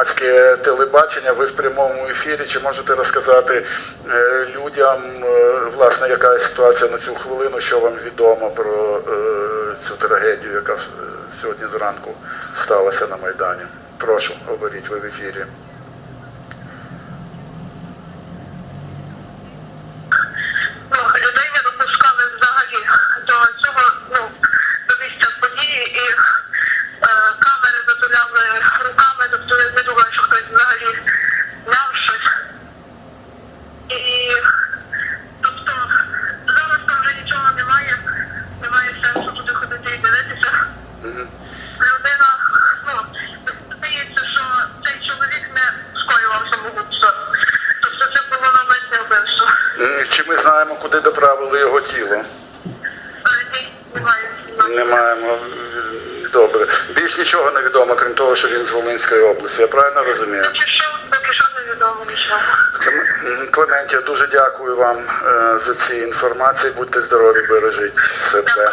громадське телебачення. Ви в прямому ефірі. Чи можете розказати е, людям, е, власне, яка ситуація на цю хвилину, що вам відомо про е, цю трагедію, яка сьогодні зранку сталася на Майдані? Прошу, говоріть ви в ефірі. ну, ну, е, тобто я не думаю, що хтось взагалі зняв щось. І тобто зараз там вже нічого немає, немає сенсу туди ходити і дивитися. Людина, ну, здається, що цей чоловік не скоював самогубство. Тобто це було навмисне вбивство. М, Чи ми знаємо, куди доправили його тіло? Е, Ні, немає. Не маємо. Добре. Більш нічого не відомо, крім того, що він з Волинської області. Я правильно розумію? Поки що, поки що невідомо нічого. Клементія, дуже дякую вам е, за ці інформації. Будьте здорові, бережіть себе.